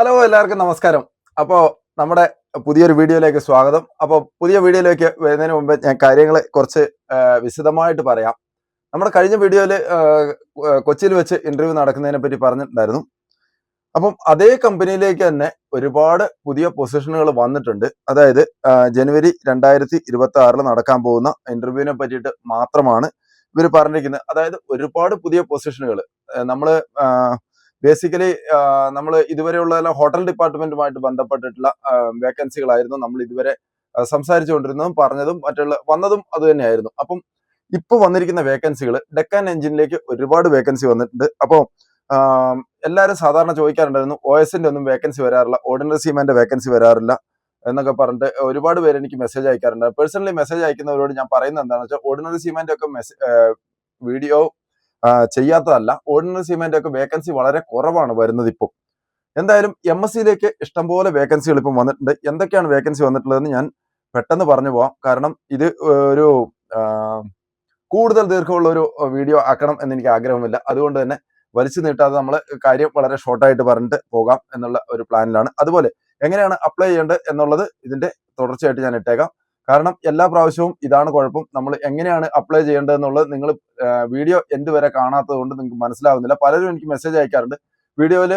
Hello എല്ലാവർക്കും നമസ്കാരം. അപ്പോൾ നമ്മുടെ പുതിയൊരു വീഡിയോയിലേക്ക് സ്വാഗതം. അപ്പോൾ പുതിയ വീഡിയോയിലേക്ക് വരുന്നതിന് മുമ്പ് ഞാൻ കാര്യങ്ങൾ കുറച്ച് വിശദമായിട്ട് പറയാം. നമ്മുടെ കഴിഞ്ഞ വീഡിയോയിൽ കൊച്ചിയിൽ വെച്ച് ഇന്റർവ്യൂ നടക്കുന്നതിനെ പറ്റി പറഞ്ഞിട്ടുണ്ടായിരുന്നു. അപ്പം അതേ കമ്പനിയിലേക്ക് തന്നെ ഒരുപാട് പുതിയ പൊസിഷനുകൾ വന്നിട്ടുണ്ട്. അതായത് ജനുവരി രണ്ടായിരത്തി ഇരുപത്തി ആറിൽ നടക്കാൻ പോകുന്ന ഇന്റർവ്യൂവിനെ പറ്റിയിട്ട് മാത്രമാണ് ഇവർ പറഞ്ഞിരിക്കുന്നത്. അതായത് ഒരുപാട് പുതിയ പൊസിഷനുകൾ നമ്മൾ ബേസിക്കലി നമ്മൾ ഇതുവരെയുള്ള ഹോട്ടൽ ഡിപ്പാർട്ട്മെന്റുമായിട്ട് ബന്ധപ്പെട്ടിട്ടുള്ള വേക്കൻസികളായിരുന്നു നമ്മൾ ഇതുവരെ സംസാരിച്ചുകൊണ്ടിരുന്നതും പറഞ്ഞതും മറ്റുള്ള വന്നതും അത് തന്നെയായിരുന്നു. അപ്പം ഇപ്പൊ വന്നിരിക്കുന്ന വേക്കൻസികൾ ഡെക്കാൻ എഞ്ചിനിലേക്ക് ഒരുപാട് വേക്കൻസി വന്നിട്ടുണ്ട്. അപ്പോൾ എല്ലാവരും സാധാരണ ചോദിക്കാറുണ്ടായിരുന്നു ഒ എസിന്റെ ഒന്നും വേക്കൻസി വരാറില്ല ഓർഡിനറി സീമാന്റെ വേക്കൻസി വരാറില്ല എന്നൊക്കെ പറഞ്ഞിട്ട് ഒരുപാട് പേര് എനിക്ക് മെസ്സേജ് അയക്കാറുണ്ട്. പേഴ്സണലി മെസ്സേജ് അയക്കുന്നവരോട് ഞാൻ പറയുന്നത് എന്താണെന്ന് വെച്ചാൽ ഓർഡിനറി സീമാന്റെ ഒക്കെ വീഡിയോ ചെയ്യാത്തതല്ല. ഓർഡിനറി സിമെന്റ് ഒക്കെ വേക്കൻസി വളരെ കുറവാണ് വരുന്നത് ഇപ്പോൾ എന്തായാലും എം എസ് സിയിലേക്ക് ഇഷ്ടംപോലെ വേക്കൻസികൾ ഇപ്പം വന്നിട്ടുണ്ട്. എന്തൊക്കെയാണ് വേക്കൻസി വന്നിട്ടുള്ളതെന്ന് ഞാൻ പെട്ടെന്ന് പറഞ്ഞു പോവാം. കാരണം ഇത് ഒരു കൂടുതൽ ദീർഘമുള്ള ഒരു വീഡിയോ ആക്കണം എന്ന് എനിക്ക് ആഗ്രഹമില്ല അതുകൊണ്ട് തന്നെ വലിച്ചു നീട്ടാതെ നമ്മൾ കാര്യം വളരെ ഷോർട്ടായിട്ട് പറഞ്ഞിട്ട് പോകാം എന്നുള്ള ഒരു പ്ലാനിലാണ് അതുപോലെ എങ്ങനെയാണ് അപ്ലൈ ചെയ്യേണ്ടത് എന്നുള്ളത് ഇതിന്റെ തുടർച്ചയായിട്ട് ഞാൻ ഇട്ടേക്കാം. കാരണം എല്ലാ പ്രാവശ്യവും ഇതാണ് കുഴപ്പം. നമ്മൾ എങ്ങനെയാണ് അപ്ലൈ ചെയ്യേണ്ടതെന്നുള്ളത് നിങ്ങൾ വീഡിയോ എൻഡ് വരെ കാണാത്തത് കൊണ്ട് നിങ്ങൾക്ക് മനസ്സിലാവുന്നില്ല. പലരും എനിക്ക് മെസ്സേജ് അയക്കാറുണ്ട്. വീഡിയോയിൽ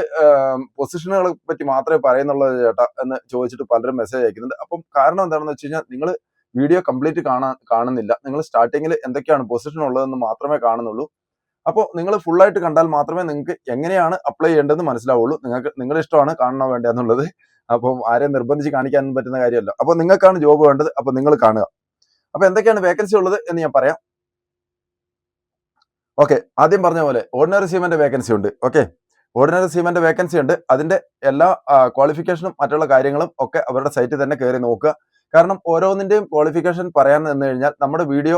പൊസിഷനുകളെ പറ്റി മാത്രമേ പറയുന്നുള്ളൂ ചേട്ടാ എന്ന് ചോദിച്ചിട്ട് പലരും മെസ്സേജ് അയക്കുന്നുണ്ട്. അപ്പം കാരണം എന്താണെന്ന് വെച്ച് കഴിഞ്ഞാൽ നിങ്ങൾ വീഡിയോ കംപ്ലീറ്റ് കാണാൻ കാണുന്നില്ല. നിങ്ങൾ സ്റ്റാർട്ടിങ്ങിൽ എന്തൊക്കെയാണ് പൊസിഷൻ ഉള്ളതെന്ന് മാത്രമേ കാണുന്നുള്ളൂ. അപ്പോൾ നിങ്ങൾ ഫുൾ ആയിട്ട് കണ്ടാൽ മാത്രമേ നിങ്ങൾക്ക് എങ്ങനെയാണ് അപ്ലൈ ചെയ്യേണ്ടതെന്ന് മനസ്സിലാവുള്ളൂ. നിങ്ങൾക്ക് നിങ്ങളുടെ ഇഷ്ടമാണ് കാണണോ വേണ്ട എന്നുള്ളത്. അപ്പം ആരെയും നിർബന്ധിച്ച് കാണിക്കാൻ പറ്റുന്ന കാര്യമല്ല. അപ്പോൾ നിങ്ങൾക്കാണ് ജോബ് വേണ്ടത് അപ്പോൾ നിങ്ങൾ കാണുക. അപ്പോൾ എന്തൊക്കെയാണ് വേക്കൻസി ഉള്ളത് എന്ന് ഞാൻ പറയാം. ഓക്കെ ആദ്യം പറഞ്ഞ പോലെ ഓർഡിനറി സീമന്റെ വേക്കൻസി ഉണ്ട്. ഓക്കെ ഓർഡിനറി സീമന്റെ വേക്കൻസി ഉണ്ട്. അതിന്റെ എല്ലാ ക്വാളിഫിക്കേഷനും മറ്റുള്ള കാര്യങ്ങളും ഒക്കെ അവരുടെ സൈറ്റിൽ തന്നെ കയറി നോക്കുക. കാരണം ഓരോന്നിന്റെയും ക്വാളിഫിക്കേഷൻ പറയാൻ നിന്ന് കഴിഞ്ഞാൽ നമ്മുടെ വീഡിയോ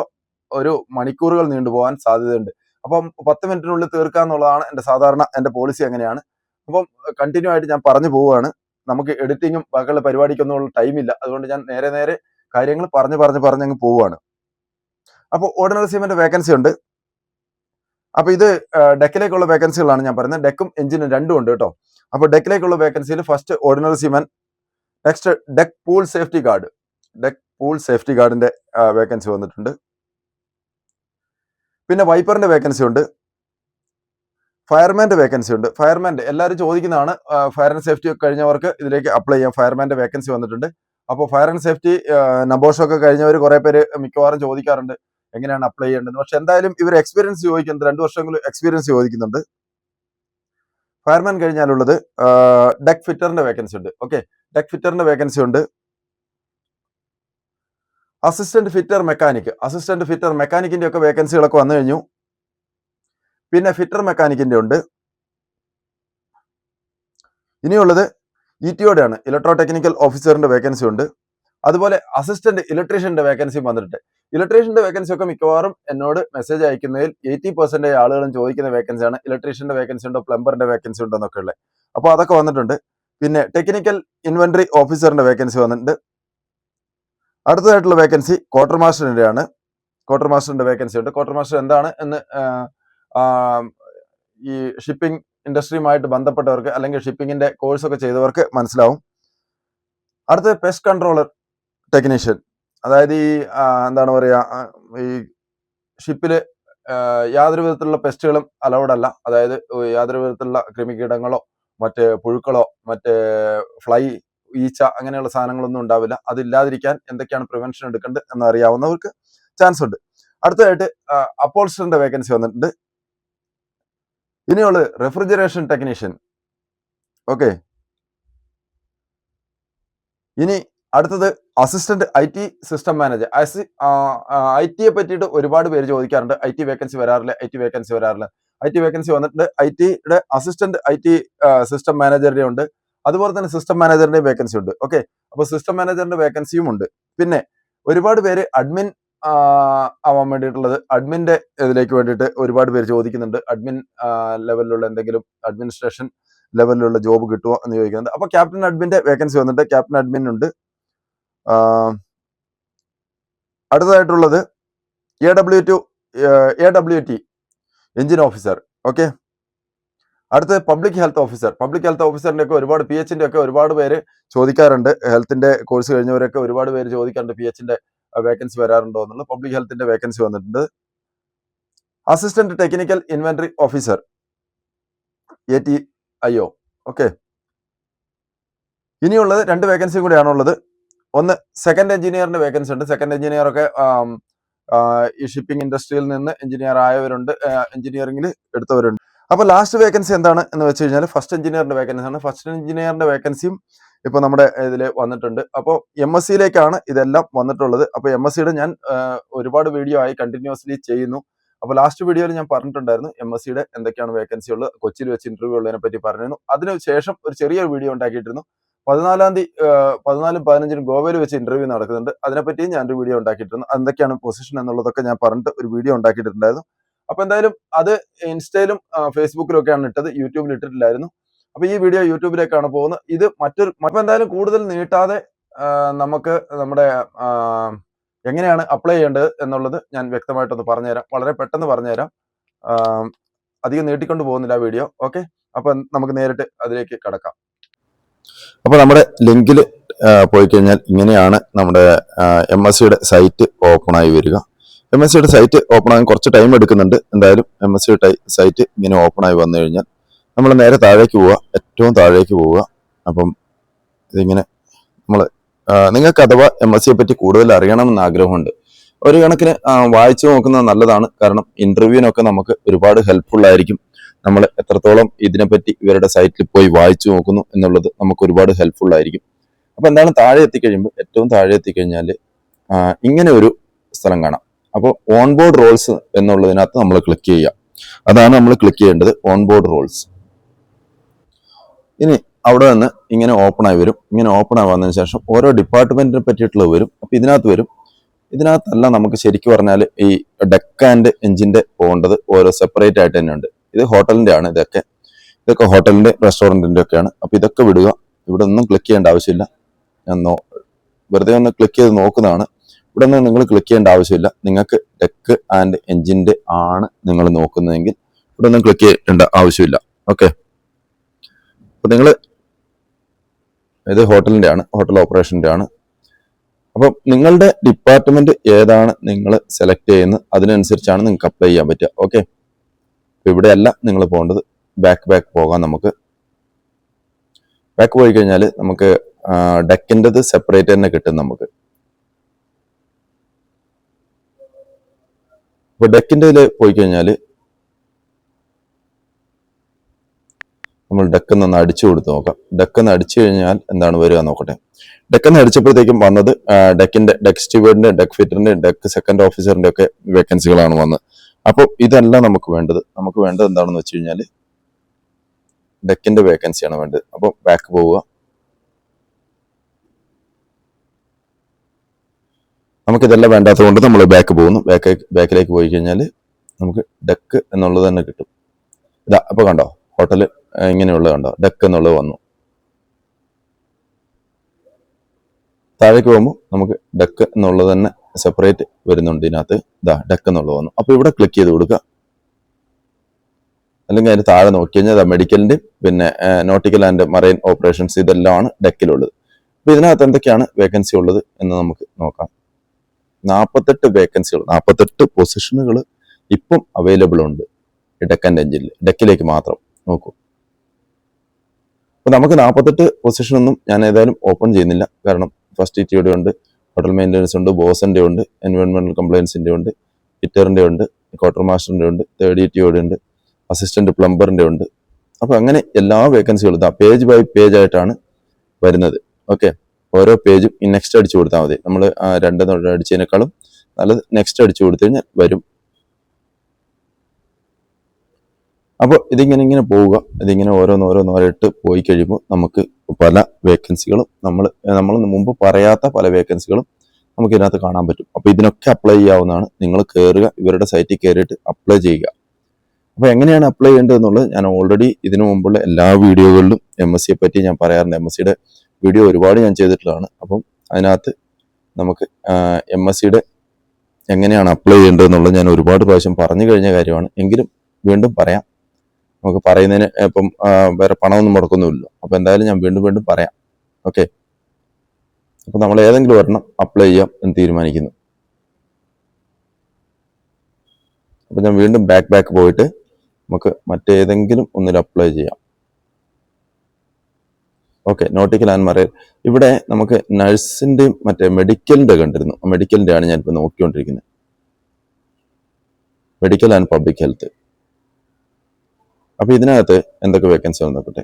ഒരു മണിക്കൂറുകൾ നീണ്ടുപോകാൻ സാധ്യതയുണ്ട്. അപ്പം പത്ത് മിനിറ്റിനുള്ളിൽ തീർക്കുക എന്നുള്ളതാണ് എന്റെ സാധാരണ എന്റെ പോളിസി അങ്ങനെയാണ്. അപ്പം കണ്ടിന്യൂ ആയിട്ട് ഞാൻ പറഞ്ഞു പോവുകയാണ്. നമുക്ക് എഡിറ്റിങ്ങും ബാക്കിയുള്ള പരിപാടിക്കൊന്നും ടൈമില്ല അതുകൊണ്ട് ഞാൻ നേരെ നേരെ കാര്യങ്ങൾ പറഞ്ഞ് പറഞ്ഞ് പറഞ്ഞ് അങ്ങ് പോവുകയാണ് അപ്പോൾ ഓർഡിനറി സിമെന്റ് വേക്കൻസി ഉണ്ട്. അപ്പോൾ ഇത് ഡെക്കിലേക്കുള്ള വേക്കൻസികളാണ് ഞാൻ പറയുന്നത്. ഡെക്കും എഞ്ചിനും രണ്ടും ഉണ്ട് കേട്ടോ. അപ്പോൾ ഡെക്കിലേക്കുള്ള വേക്കൻസിയിൽ first ordinary seaman next deck pool safety guard deck pool safety ഗാർഡിന്റെ വേക്കൻസി വന്നിട്ടുണ്ട്. പിന്നെ വൈപ്പറിന്റെ വേക്കൻസി ഉണ്ട്. ഫയർമാന്റെ വേക്കൻസി ഉണ്ട്. ഫയർമാന്റെ എല്ലാവരും ചോദിക്കുന്നതാണ് ഫയർ ആൻഡ് സേഫ്റ്റി ഒക്കെ കഴിഞ്ഞവർക്ക് ഇതിലേക്ക് അപ്ലൈ ചെയ്യാം. ഫയർമാന്റെ വേക്കൻസി വന്നിട്ടുണ്ട്. അപ്പോൾ ഫയർ ആൻഡ് സേഫ്റ്റി നബോഷ് ഒക്കെ കഴിഞ്ഞവർ കുറേ പേര് മിക്കവാറും ചോദിക്കാറുണ്ട് എങ്ങനെയാണ് അപ്ലൈ ചെയ്യേണ്ടത് പക്ഷെ എന്തായാലും ഇവർ എക്സ്പീരിയൻസ് ചോദിക്കുന്നത് രണ്ട് വർഷമെങ്കിലും എക്സ്പീരിയൻസ് ചോദിക്കുന്നുണ്ട്. ഫയർമാൻ കഴിഞ്ഞാലുള്ളത് ഡെക് ഫിറ്ററിന്റെ വേക്കൻസി ഉണ്ട്. ഓക്കെ ഡെക് ഫിറ്ററിന്റെ വേക്കൻസി ഉണ്ട്. Assistant fitter mechanic assistant fitter മെക്കാനിക്കിന്റെ ഒക്കെ വേക്കൻസികളൊക്കെ വന്നു കഴിഞ്ഞു. പിന്നെ ഫിറ്റർ മെക്കാനിക്കിന്റെ ഉണ്ട്. ഇനിയുള്ളത് ഇ ടിയോടെ ആണ് ഇലക്ട്രോ ടെക്നിക്കൽ ഓഫീസറിന്റെ വേക്കൻസി ഉണ്ട്. അതുപോലെ അസിസ്റ്റന്റ് ഇലക്ട്രീഷ്യന്റെ വേക്കൻസിയും വന്നിട്ടുണ്ട്. ഇലക്ട്രീഷ്യന്റെ വേക്കൻസി ഒക്കെ മിക്കവാറും എന്നോട് മെസ്സേജ് അയക്കുന്നതിൽ എയ്റ്റി പെർസെന്റേജ് ആളുകളും ചോദിക്കുന്ന വേക്കൻസിയാണ് ഇലക്ട്രീഷ്യന്റെ വേക്കൻസി ഉണ്ടോ? പ്ലംബറിന്റെ വേക്കൻസി ഉണ്ടോ? എന്നൊക്കെ ഉള്ളത് അപ്പോൾ അതൊക്കെ വന്നിട്ടുണ്ട്. പിന്നെ ടെക്നിക്കൽ ഇൻവെന്ററി ഓഫീസറിന്റെ വേക്കൻസി വന്നിട്ടുണ്ട്. അടുത്തതായിട്ടുള്ള വേക്കൻസി ക്വാർട്ടർ മാസ്റ്ററിന്റെ ആണ് ക്വാർട്ടർ മാസ്റ്ററിന്റെ വേക്കൻസി ഉണ്ട്. ക്വാർട്ടർ മാസ്റ്റർ എന്താണ് എന്ന് ഈ ഷിപ്പിംഗ് ഇൻഡസ്ട്രിയുമായിട്ട് ബന്ധപ്പെട്ടവർക്ക് അല്ലെങ്കിൽ ഷിപ്പിങ്ങിന്റെ കോഴ്സ് ഒക്കെ ചെയ്തവർക്ക് മനസ്സിലാവും. അടുത്തത് പെസ്റ്റ് കൺട്രോളർ ടെക്നീഷ്യൻ അതായത് ഈ എന്താണ് പറയുക ഈ ഷിപ്പിൽ യാതൊരു വിധത്തിലുള്ള പെസ്റ്റുകളും അലൗഡ് അല്ല. അതായത് യാതൊരു വിധത്തിലുള്ള ക്രിമികീടങ്ങളോ മറ്റ് പുഴുക്കളോ മറ്റ് ഫ്ലൈ ഈച്ച അങ്ങനെയുള്ള സാധനങ്ങളൊന്നും ഉണ്ടാവില്ല. അതില്ലാതിരിക്കാൻ എന്തൊക്കെയാണ് പ്രിവെൻഷൻ എടുക്കേണ്ടത് എന്നറിയാവുന്നവർക്ക് ചാൻസ് ഉണ്ട്. അടുത്തതായിട്ട് അപ്പോൾസ്റ്ററിന്റെ വേക്കൻസി വന്നിട്ടുണ്ട്. ഇനിയുള്ളത് റെഫ്രിജറേഷൻ ടെക്നീഷ്യൻ ഓക്കെ ഇനി അടുത്തത് assistant I T system manager I ടിയെ പറ്റിയിട്ട് ഒരുപാട് പേര് ചോദിക്കാറുണ്ട്. ഐ ടി വേക്കൻസി വരാറില്ല ഐ ടി വേക്കൻസി വരാറില്ല. ഐ ടി വേക്കൻസി വന്നിട്ടുണ്ട്. ഐ ടിയുടെ അസിസ്റ്റന്റ് ഐ ടി സിസ്റ്റം മാനേജറുടെ ഉണ്ട്. അതുപോലെ തന്നെ സിസ്റ്റം മാനേജറിന്റെ വേക്കൻസി ഉണ്ട്. ഓക്കെ അപ്പൊ സിസ്റ്റം മാനേജറിന്റെ വേക്കൻസിയും ഉണ്ട്. പിന്നെ ഒരുപാട് പേര് അഡ്മിൻ ആവാൻ വേണ്ടിയിട്ടുള്ളത്. അഡ്മിന്റെ ഇതിലേക്ക് വേണ്ടിയിട്ട് ഒരുപാട് പേര് ചോദിക്കുന്നുണ്ട്. അഡ്മിൻ ലെവലിലുള്ള എന്തെങ്കിലും അഡ്മിനിസ്ട്രേഷൻ ലെവലിലുള്ള ജോബ് കിട്ടുമോ എന്ന് ചോദിക്കുന്നുണ്ട്. അപ്പോൾ ക്യാപ്റ്റൻ അഡ്മിന്റെ വേക്കൻസി വന്നിട്ട് ക്യാപ്റ്റൻ അഡ്മിൻ ഉണ്ട്. അടുത്തതായിട്ടുള്ളത് A W two A W T engine officer. Okay? അടുത്ത് public health officer. Public health ഓഫീസറിന്റെ ഒക്കെ ഒരുപാട് പി എച്ചിന്റെ ഒക്കെ ഒരുപാട് പേര് ചോദിക്കാറുണ്ട്. ഹെൽത്തിന്റെ കോഴ്സ് കഴിഞ്ഞവരൊക്കെ ഒരുപാട് പേര് ചോദിക്കാറുണ്ട് പി എച്ചിന്റെ വേക്കൻസി വരാറുണ്ടോ എന്നുള്ളത് പബ്ലിക് ഹെൽത്തിന്റെ വേക്കൻസി വന്നിട്ടുണ്ട്. Assistant technical inventory officer A T I O okay ഇനിയുള്ളത് രണ്ട് വേക്കൻസി കൂടിയാണുള്ളത്. ഒന്ന് സെക്കൻഡ് എഞ്ചിനീയറിന്റെ വേക്കൻസി ഉണ്ട്. സെക്കൻഡ് എഞ്ചിനീയർ ഒക്കെ ഈ ഷിപ്പിംഗ് ഇൻഡസ്ട്രിയിൽ നിന്ന് എഞ്ചിനീയർ ആയവരുണ്ട്. എഞ്ചിനീയറിംഗിൽ എടുത്തവരുണ്ട്. അപ്പൊ ലാസ്റ്റ് വേക്കൻസി എന്താണ് എന്ന് വെച്ച് കഴിഞ്ഞാൽ ഫസ്റ്റ് എഞ്ചിനീയറിന്റെ വേക്കൻസി ആണ്. ഫസ്റ്റ് എഞ്ചിനീയറിന്റെ വേക്കൻസിയും ഇപ്പൊ നമ്മുടെ ഇതിൽ വന്നിട്ടുണ്ട്. അപ്പോൾ എം എസ് സിയിലേക്കാണ് ഇതെല്ലാം വന്നിട്ടുള്ളത്. അപ്പൊ എം എസ് സിയുടെ ഞാൻ ഒരുപാട് വീഡിയോ ആയി കണ്ടിന്യൂസ്ലി ചെയ്യുന്നു. അപ്പൊ ലാസ്റ്റ് വീഡിയോയിൽ ഞാൻ പറഞ്ഞിട്ടുണ്ടായിരുന്നു എം എസ് സിയുടെ എന്തൊക്കെയാണ് വേക്കൻസി ഉള്ളത്. കൊച്ചിയിൽ വെച്ച് ഇന്റർവ്യൂ ഉള്ളതിനെ പറ്റി പറഞ്ഞിരുന്നു. അതിനുശേഷം ഒരു ചെറിയ വീഡിയോ ഉണ്ടാക്കിയിട്ടിരുന്നു. പതിനാലാം തീയതി പതിനാലും പതിനഞ്ചിനും ഗോവയിൽ വെച്ച് ഇന്റർവ്യൂ നടക്കുന്നുണ്ട്. അതിനെപ്പറ്റിയും ഞാൻ ഒരു വീഡിയോ ഉണ്ടാക്കിയിട്ടുണ്ട് എന്തൊക്കെയാണ് പൊസിഷൻ എന്നുള്ളതൊക്കെ ഞാൻ പറഞ്ഞിട്ട് ഒരു വീഡിയോ ഉണ്ടാക്കിയിട്ടുണ്ടായിരുന്നു. അപ്പൊ എന്തായാലും അത് ഇൻസ്റ്റയിലും ഫേസ്ബുക്കിലും ഒക്കെയാണ് ഇട്ടത്. യൂട്യൂബിൽ ഇട്ടിട്ടില്ലായിരുന്നു. അപ്പൊ ഈ വീഡിയോ യൂട്യൂബിലേക്കാണ് പോകുന്നത്. ഇത് മറ്റൊരു അപ്പൊ എന്തായാലും കൂടുതൽ നീട്ടാതെ നമുക്ക് നമ്മുടെ എങ്ങനെയാണ് അപ്ലൈ ചെയ്യേണ്ടത് എന്നുള്ളത് ഞാൻ വ്യക്തമായിട്ടൊന്ന് പറഞ്ഞുതരാം. വളരെ പെട്ടെന്ന് പറഞ്ഞുതരാം. അധികം നീട്ടിക്കൊണ്ട് പോകുന്നില്ല വീഡിയോ ഓക്കെ അപ്പൊ നമുക്ക് നേരിട്ട് അതിലേക്ക് കടക്കാം. അപ്പൊ നമ്മുടെ ലിങ്കിൽ പോയി കഴിഞ്ഞാൽ ഇങ്ങനെയാണ് നമ്മുടെ എം എസ് സിയുടെ സൈറ്റ് ഓപ്പൺ ആയി വരിക. എം എസ് സിയുടെ സൈറ്റ് ഓപ്പൺ ആകാൻ കുറച്ച് ടൈം എടുക്കുന്നുണ്ട്. എന്തായാലും എം എസ് സിയുടെ സൈറ്റ് ഇങ്ങനെ ഓപ്പൺ ആയി വന്നു കഴിഞ്ഞാൽ നമ്മൾ നേരെ താഴേക്ക് പോവുക ഏറ്റവും താഴേക്ക് പോവുക അപ്പം ഇതിങ്ങനെ നമ്മൾ നിങ്ങൾക്ക് അഥവാ എം എസ് സിയെ പറ്റി കൂടുതൽ അറിയണമെന്ന് ആഗ്രഹമുണ്ട്. ഒരു കണക്കിന് വായിച്ചു നോക്കുന്നത് നല്ലതാണ്. കാരണം ഇന്റർവ്യൂവിനൊക്കെ നമുക്ക് ഒരുപാട് ഹെൽപ്ഫുൾ ആയിരിക്കും. നമ്മൾ എത്രത്തോളം ഇതിനെപ്പറ്റി ഇവരുടെ സൈറ്റിൽ പോയി വായിച്ചു നോക്കുന്നു എന്നുള്ളത് നമുക്ക് ഒരുപാട് ഹെൽപ്ഫുൾ ആയിരിക്കും. അപ്പോൾ എന്താണ് താഴെ എത്തിക്കഴിയുമ്പോൾ ഏറ്റവും താഴെ എത്തിക്കഴിഞ്ഞാൽ ഇങ്ങനെ ഒരു സ്ഥലം കാണാം. അപ്പോൾ ഓൺ ബോർഡ് റോൾസ് എന്നുള്ളതിനകത്ത് നമ്മൾ ക്ലിക്ക് ചെയ്യുക. അതാണ് നമ്മൾ ക്ലിക്ക് ചെയ്യേണ്ടത് ഓൺ ബോർഡ് റോൾസ് ഇനി അവിടെ നിന്ന് ഇങ്ങനെ ആയി വരും. ഇങ്ങനെ ഓപ്പൺ ആയി വന്നതിന് ശേഷം ഓരോ ഡിപ്പാർട്ട്മെന്റിനെ പറ്റിയിട്ടുള്ളത് വരും. അപ്പൊ ഇതിനകത്ത് വരും. ഇതിനകത്തല്ല നമുക്ക് ശരിക്കും പറഞ്ഞാൽ ഈ ഡെക്ക് ആൻഡ് എഞ്ചിന്റെ പോകേണ്ടത് ഓരോ സെപ്പറേറ്റ് ആയിട്ട് തന്നെ ഉണ്ട്. ഇത് ഹോട്ടലിന്റെ ആണ് ഇതൊക്കെ. ഇതൊക്കെ ഹോട്ടലിന്റെ റെസ്റ്റോറന്റിന്റെ ഒക്കെയാണ്. അപ്പൊ ഇതൊക്കെ വിടുക. ഇവിടെ ഒന്നും ക്ലിക്ക് ചെയ്യേണ്ട ആവശ്യമില്ല. ഞാൻ വെറുതെ ഒന്ന് ക്ലിക്ക് ചെയ്ത് നോക്കുന്നതാണ്. ഇവിടെ നിന്ന് നിങ്ങൾ ക്ലിക്ക് ചെയ്യേണ്ട ആവശ്യമില്ല. നിങ്ങൾക്ക് ഡെക്ക് ആൻഡ് എഞ്ചിന്റെ ആണ് നിങ്ങൾ നോക്കുന്നതെങ്കിൽ ഇവിടെ ഒന്നും ക്ലിക്ക് ചെയ്യേണ്ട ആവശ്യമില്ല. ഓക്കെ അപ്പൊ നിങ്ങൾ ഇത് ഹോട്ടലിന്റെ ആണ് ഹോട്ടൽ ഓപ്പറേഷന്റെ ആണ്. അപ്പം നിങ്ങളുടെ ഡിപ്പാർട്ട്മെന്റ് ഏതാണ് നിങ്ങൾ സെലക്ട് ചെയ്യുന്നത് അതിനനുസരിച്ചാണ് നിങ്ങൾക്ക് അപ്ലൈ ചെയ്യാൻ പറ്റുക ഓക്കെ? അപ്പോൾ ഇവിടെയല്ല നിങ്ങൾ പോകേണ്ടത് ബാക്ക് ബാക്ക് പോകാം നമുക്ക്. ബാക്ക് പോയി കഴിഞ്ഞാൽ നമുക്ക് ഡെക്കിന്റെത് സെപ്പറേറ്റ് തന്നെ കിട്ടും നമുക്ക്. അപ്പോൾ ഡെക്കിന്റെ പോയി കഴിഞ്ഞാൽ നമ്മൾ ഡക്കെന്ന് ഒന്ന് അടിച്ചു കൊടുത്ത് നോക്കാം. ഡക്കെന്ന് അടിച്ചു കഴിഞ്ഞാൽ എന്താണ് വരിക നോക്കട്ടെ. ഡെക്കെന്ന് അടിച്ചപ്പോഴത്തേക്കും വന്നത് ഡെക്കിന്റെ ഡെക്ക് സ്റ്റീവേർഡിന്റെ ഡെക്ക് ഫിറ്ററിന്റെ ഡെക്ക് സെക്കൻഡ് ഓഫീസറിന്റെ ഒക്കെ വേക്കൻസികളാണ് വന്നത്. അപ്പോൾ ഇതല്ല നമുക്ക് വേണ്ടത് നമുക്ക് വേണ്ടത് എന്താണെന്ന് വെച്ച് കഴിഞ്ഞാൽ ഡെക്കിന്റെ വേക്കൻസിയാണ് വേണ്ടത്. അപ്പോൾ ബാക്ക് പോവുക. നമുക്കിതെല്ലാം വേണ്ടാത്തത് കൊണ്ട് നമ്മൾ ബാക്ക് പോകുന്നു. ബാക്ക് ബാക്കിലേക്ക് പോയി കഴിഞ്ഞാൽ നമുക്ക് ഡെക്ക് എന്നുള്ളത് തന്നെ കിട്ടും. ഇതാ അപ്പോൾ കണ്ടോ? ഹോട്ടൽ ഇങ്ങനെയുള്ളത് കണ്ടോ? ഡെക്ക് എന്നുള്ളത് വന്നു. താഴേക്ക് പോകുമ്പോൾ നമുക്ക് ഡെക്ക് എന്നുള്ളത് തന്നെ സെപ്പറേറ്റ് വരുന്നുണ്ട് ഇതിനകത്ത്. ഇതാ ഡെക്ക് എന്നുള്ളത് വന്നു. അപ്പോൾ ഇവിടെ ക്ലിക്ക് ചെയ്ത് കൊടുക്കുക അല്ലെങ്കിൽ അതിന് താഴെ നോക്കി കഴിഞ്ഞാൽ മെഡിക്കലിന്റെയും പിന്നെ നോട്ടിക്കൽ ആൻഡ് മറൈൻ ഓപ്പറേഷൻസ് ഇതെല്ലാമാണ് ഡെക്കിലുള്ളത്. അപ്പോൾ ഇതിനകത്ത് എന്തൊക്കെയാണ് വേക്കൻസി ഉള്ളത് എന്ന് നമുക്ക് നോക്കാം. നാൽപ്പത്തെട്ട് വേക്കൻസികൾ നാൽപ്പത്തെട്ട് പൊസിഷനുകൾ ഇപ്പം അവൈലബിൾ ഉണ്ട്. ഡെക്കൻ റേഞ്ചിൽ ഡെക്കിലേക്ക് മാത്രം. നോക്കൂ. അപ്പൊ നമുക്ക് നാൽപ്പത്തെട്ട് പൊസിഷനൊന്നും ഞാൻ ഏതായാലും ഓപ്പൺ ചെയ്യുന്നില്ല. കാരണം ഫസ്റ്റ് ഇറ്റിയുടെ ഉണ്ട് ഹോട്ടൽ മെയിന്റനൻസ് ഉണ്ട് ബോസിന്റെ ഉണ്ട് എൻവയോൺമെന്റൽ കംപ്ലയൻസിന്റെ ഉണ്ട് ഫിറ്ററിന്റെ ഉണ്ട് ക്വാർട്ടർ മാസ്റ്ററിന്റെ ഉണ്ട് തേർഡ് ഇറ്റിയുടെ ഉണ്ട് അസിസ്റ്റന്റ് പ്ലംബറിന്റെ ഉണ്ട്. അപ്പോൾ അങ്ങനെ എല്ലാ വേക്കൻസികളും ഇതാ പേജ് ബൈ പേജ് ആയിട്ടാണ് വരുന്നത്. ഓക്കെ ഓരോ പേജും നെക്സ്റ്റ് അടിച്ചു കൊടുത്താൽ മതി. നമ്മൾ രണ്ട് അടിച്ചതിനേക്കാളും നല്ലത് നെക്സ്റ്റ് അടിച്ചു കൊടുത്തു കഴിഞ്ഞാൽ വരും. അപ്പോൾ ഇതിങ്ങനെ ഇങ്ങനെ പോവുക. ഇതിങ്ങനെ ഓരോന്ന് ഓരോന്നോരായിട്ട് പോയി കഴിയുമ്പോൾ നമുക്ക് പല വേക്കൻസികളും നമ്മൾ നമ്മൾ മുമ്പ് പറയാത്ത പല വേക്കൻസികളും നമുക്ക് ഇതിനകത്ത് കാണാൻ പറ്റും. അപ്പോൾ ഇതിനൊക്കെ അപ്ലൈ ചെയ്യാവുന്നതാണ്. നിങ്ങൾ കയറുക ഇവരുടെ സൈറ്റിൽ കയറിയിട്ട് അപ്ലൈ ചെയ്യുക. അപ്പോൾ എങ്ങനെയാണ് അപ്ലൈ ചെയ്യേണ്ടത് എന്നുള്ളത് ഞാൻ ഓൾറെഡി ഇതിനു മുമ്പുള്ള എല്ലാ വീഡിയോകളിലും എം എസ് സിയെ പറ്റി ഞാൻ പറയാറുണ്ട്. എം എസ് സിയുടെ വീഡിയോ ഒരുപാട് ഞാൻ ചെയ്തിട്ടുള്ളതാണ്. അപ്പം അതിനകത്ത് നമുക്ക് എം എസ് സിയുടെ എങ്ങനെയാണ് അപ്ലൈ ചെയ്യേണ്ടതെന്നുള്ളത് ഞാൻ ഒരുപാട് പ്രാവശ്യം പറഞ്ഞു കഴിഞ്ഞ കാര്യമാണ്. എങ്കിലും വീണ്ടും പറയാം. നമുക്ക് പറയുന്നതിന് ഇപ്പം വേറെ പണമൊന്നും മുടക്കൊന്നുമില്ല. അപ്പൊ എന്തായാലും ഞാൻ വീണ്ടും വീണ്ടും പറയാം. ഓക്കെ? അപ്പൊ നമ്മൾ ഏതെങ്കിലും ഒരെണ്ണം അപ്ലൈ ചെയ്യാം എന്ന് തീരുമാനിക്കുന്നു. അപ്പൊ ഞാൻ വീണ്ടും ബാക്ക് ബാക്ക് പോയിട്ട് നമുക്ക് മറ്റേതെങ്കിലും ഒന്നിൽ അപ്ലൈ ചെയ്യാം. ഓക്കെ നോട്ടിക്കൽ ആൻഡ് മറയൽ ഇവിടെ നമുക്ക് നഴ്സിന്റെയും മറ്റേ മെഡിക്കലിന്റെ കണ്ടിരുന്നു. മെഡിക്കലിന്റെ ആണ് ഞാനിപ്പോൾ നോക്കിക്കൊണ്ടിരിക്കുന്നത്. മെഡിക്കൽ ആൻഡ് പബ്ലിക് ഹെൽത്ത് അപ്പൊ ഇതിനകത്ത് എന്തൊക്കെ വേക്കൻസി വന്നോട്ടെ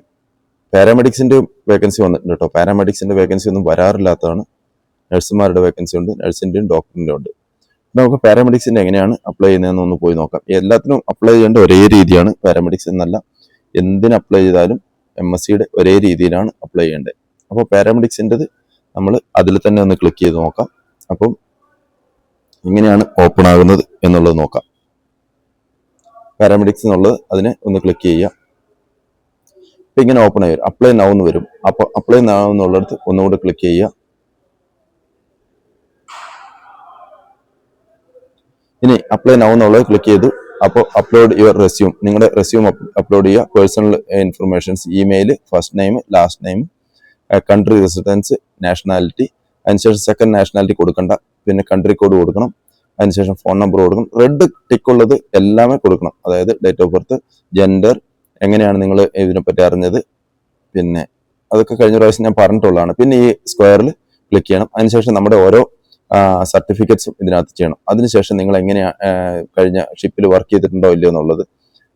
പാരാമെഡിക്സിന്റെ വേക്കൻസി വന്നിട്ടുണ്ട് കേട്ടോ. പാരാമെഡിക്സിന്റെ വേക്കൻസി ഒന്നും വരാറില്ലാത്തതാണ്. നഴ്സുമാരുടെ വേക്കൻസി ഉണ്ട് നഴ്സിന്റെയും ഡോക്ടറിന്റെ ഉണ്ട്. നമുക്ക് പാരാമെഡിക്സിന്റെ എങ്ങനെയാണ് അപ്ലൈ ചെയ്യുന്നതെന്ന് ഒന്ന് പോയി നോക്കാം. എല്ലാത്തിനും അപ്ലൈ ചെയ്യേണ്ട ഒരേ രീതിയാണ് പാരാമെഡിക്സ് എന്നല്ല. എന്തിന് അപ്ലൈ ചെയ്താലും എം എസ് സിയുടെ ഒരേ രീതിയിലാണ് അപ്ലൈ ചെയ്യേണ്ടത്. അപ്പോൾ പാരാമെഡിക്സിന്റെത് നമ്മൾ അതിൽ തന്നെ ഒന്ന് ക്ലിക്ക് ചെയ്ത് നോക്കാം. അപ്പം എങ്ങനെയാണ് ഓപ്പൺ ആകുന്നത് എന്നുള്ളത് നോക്കാം. പാരാമെഡിക്സ് എന്നുള്ളത് അതിന് ഒന്ന് ക്ലിക്ക് ചെയ്യുക. ഇപ്പം ഇങ്ങനെ ഓപ്പൺ ആയി വരും. അപ്ലൈ നൗ എന്ന് വരും. അപ്പോൾ അപ്ലൈ നൗ എന്നുള്ളിടത്ത് ഒന്നുകൂടെ ക്ലിക്ക് ചെയ്യുക. ഇനി അപ്ലൈ നൗ എന്നുള്ളത് ക്ലിക്ക് ചെയ്തു അപ്പോൾ അപ്ലോഡ് യുവർ റെസ്യൂം നിങ്ങളുടെ റെസ്യൂം അപ്ലോഡ് ചെയ്യുക. Personal informations email first name last name country residence nationality അതിനുശേഷം സെക്കൻഡ് നാഷണാലിറ്റി കൊടുക്കണ്ട. പിന്നെ കൺട്രി കോഡ് കൊടുക്കണം. അതിനുശേഷം ഫോൺ നമ്പർ കൊടുക്കണം. റെഡ് ടിക്ക് ഉള്ളത് എല്ലാമേ കൊടുക്കണം. അതായത് ഡേറ്റ് ഓഫ് ബർത്ത് ജെൻഡർ എങ്ങനെയാണ് നിങ്ങൾ ഇതിനെപ്പറ്റി അറിഞ്ഞത്. പിന്നെ അതൊക്കെ കഴിഞ്ഞ പ്രാവശ്യം ഞാൻ പറഞ്ഞിട്ടുള്ളതാണ്. പിന്നെ ഈ സ്ക്വയറിൽ ക്ലിക്ക് ചെയ്യണം. അതിനുശേഷം നമ്മുടെ ഓരോ സർട്ടിഫിക്കറ്റ്സും ഇതിനകത്ത് ചെയ്യണം. അതിനുശേഷം നിങ്ങൾ എങ്ങനെയാണ് കഴിഞ്ഞ ഷിപ്പിൽ വർക്ക് ചെയ്തിട്ടുണ്ടോ ഇല്ലയോ എന്നുള്ളത്.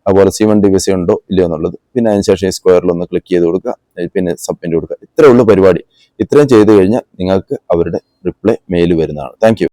അതുപോലെ C one D B C ഉണ്ടോ ഇല്ലയോ എന്നുള്ളത്. പിന്നെ അതിനുശേഷം ഈ സ്ക്വയറിൽ ഒന്ന് ക്ലിക്ക് ചെയ്ത് കൊടുക്കുക. പിന്നെ സബ്മിറ്റ് കൊടുക്കുക. ഇത്രയേ ഉള്ളൂ പരിപാടി. ഇത്രയും ചെയ്തു കഴിഞ്ഞാൽ നിങ്ങൾക്ക് അവരുടെ റിപ്ലൈ മെയിൽ വരുന്നതാണ്. താങ്ക്